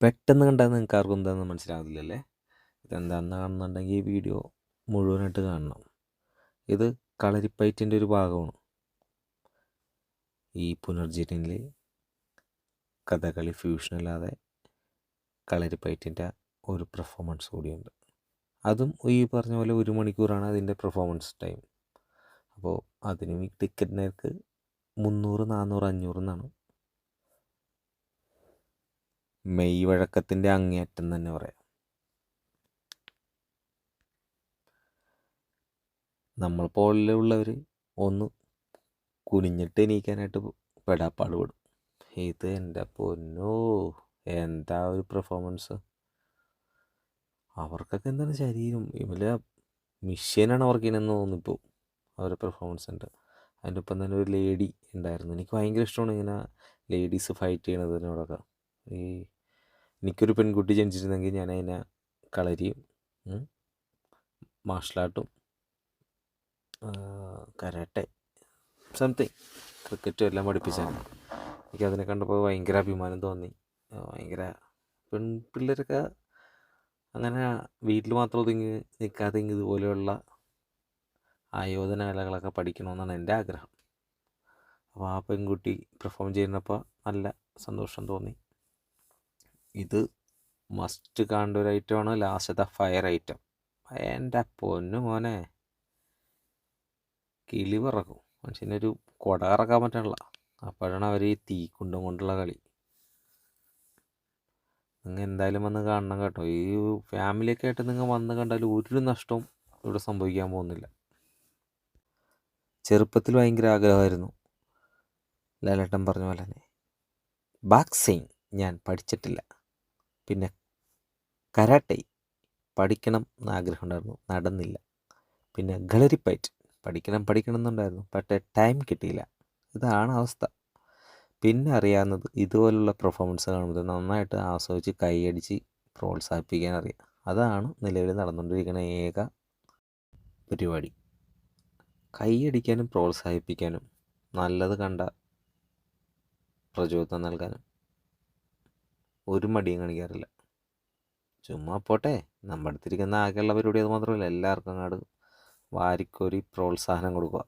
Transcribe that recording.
പെട്ടെന്ന് കണ്ടാൽ നിങ്ങൾക്ക് ആർക്കും എന്താണെന്ന് മനസ്സിലാവില്ലല്ലേ ഇതെന്താണെന്ന് കാണുന്നുണ്ടെങ്കിൽ വീഡിയോ മുഴുവനായിട്ട് കാണണം. ഇത് കളരിപ്പയറ്റിന്റെ ഒരു ഭാഗമാണ്. ഈ പുനർജനിൽ കഥകളി ഫ്യൂഷൻ അല്ലാതെ കളരിപ്പയറ്റിന്റെ ഒരു പെർഫോമൻസ് കൂടിയുണ്ട്. അതും ഈ പറഞ്ഞ പോലെ ഒരു മണിക്കൂറാണ് അതിന്റെ പെർഫോമൻസ് ടൈം അപ്പോൾ അതിനും ഈ ടിക്കറ്റ് നിരക്ക് മുന്നൂറ് നാന്നൂറ് അഞ്ഞൂറ് എന്നാണ്. മെയ് വഴക്കത്തിന്റെ അങ്ങേയറ്റം തന്നെ പറയാം. നമ്മൾ പോലുള്ളവർ ഒന്ന് കുനിഞ്ഞിട്ട് എണീക്കാനായിട്ട് പെടാപ്പാട് പെടും ഇത് എന്റെ പൊന്നോ എന്താ ഒരു പെർഫോമൻസ് അവർക്കൊക്കെ എന്താണ് ശരീരം? ഇവലെ മിഷ്യനാണ് അവർക്ക് ഇനെന്ന് തോന്നിപ്പോൾ അവരുടെ പെർഫോമൻസ് ഉണ്ട്. അതിന്റെ ഒപ്പം തന്നെ ഒരു ലേഡി ഉണ്ടായിരുന്നു. എനിക്ക് ഭയങ്കര ഇഷ്ടമാണ് ഇങ്ങനെ ലേഡീസ് ഫൈറ്റ് ചെയ്യണതിനോടൊക്കെ ഈ എനിക്കൊരു പെൺകുട്ടി ജനിച്ചിരുന്നെങ്കിൽ ഞാൻ അതിനെ കളരിയും മാർഷൽ ആർട്ടും കരാട്ടെ സംതിങ് ക്രിക്കറ്റും എല്ലാം പഠിപ്പിച്ചാണ് എനിക്കതിനെ കണ്ടപ്പോൾ ഭയങ്കര അഭിമാനം തോന്നി. ഭയങ്കര പെൺപിള്ളേരൊക്കെ അങ്ങനെ വീട്ടിൽ മാത്രം ഒതുങ്ങി നിൽക്കാതെ ഇതുപോലെയുള്ള ആയോധന കലകളൊക്കെ പഠിക്കണമെന്നാണ് എന്റെ ആഗ്രഹം. അപ്പോൾ ആ പെൺകുട്ടി പെർഫോം ചെയ്യുന്നപ്പോൾ നല്ല സന്തോഷം തോന്നി. ഇത് മസ്റ്റ് കാണേണ്ട ഒരു ഐറ്റമാണ് ലാസ്റ്റത്തെ ഫയർ ഐറ്റം എന്റെ പൊന്നു മോനെ. കിളി പറക്കും മനുഷ്യനൊരു കുട ഇറക്കാൻ പറ്റണില്ല. അപ്പോഴാണ് അവർ ഈ തീക്കുണ്ടം കൊണ്ടുള്ള കളി. നിങ്ങൾ എന്തായാലും വന്ന് കാണണം കേട്ടോ. ഈ ഫാമിലിയൊക്കെ ആയിട്ട് നിങ്ങൾ വന്ന് കണ്ടാൽ ഒരു നഷ്ടവും ഇവിടെ സംഭവിക്കാൻ പോകുന്നില്ല. ചെറുപ്പത്തിൽ ഭയങ്കര ആഗ്രഹമായിരുന്നു. ലാലേട്ടൻ പറഞ്ഞ പോലെ തന്നെ. ബാക്സിങ് ഞാൻ പഠിച്ചിട്ടില്ല. പിന്നെ കരാട്ടെ പഠിക്കണം എന്ന് ആഗ്രഹം ഉണ്ടായിരുന്നു നടന്നില്ല. പിന്നെ ഗളരിപ്പയറ്റ് പഠിക്കണം പഠിക്കണം എന്നുണ്ടായിരുന്നു. പക്ഷേ ടൈം കിട്ടിയില്ല. ഇതാണ് അവസ്ഥ. പിന്നെ അറിയാവുന്നത് ഇതുപോലുള്ള പെർഫോമൻസ് കാണുമ്പോൾ നന്നായിട്ട് ആസ്വദിച്ച് കൈയടിച്ച് പ്രോത്സാഹിപ്പിക്കാൻ അറിയാം. അതാണ് നിലവിൽ നടന്നുകൊണ്ടിരിക്കുന്ന ഏക പരിപാടി. കൈയടിക്കാനും പ്രോത്സാഹിപ്പിക്കാനും നല്ലത് കണ്ട പ്രചോദനം നൽകാനും. ഒരു മടിയും കാണിക്കാറില്ല. ചുമ്മാ പോട്ടെ. നമ്മുടെ അടുത്തിരിക്കുന്ന ആകെയുള്ള പരിപാടി അത് മാത്രമല്ല. എല്ലാവർക്കും അങ്ങോട്ട് വാരിക്കോരി പ്രോത്സാഹനം കൊടുക്കുക.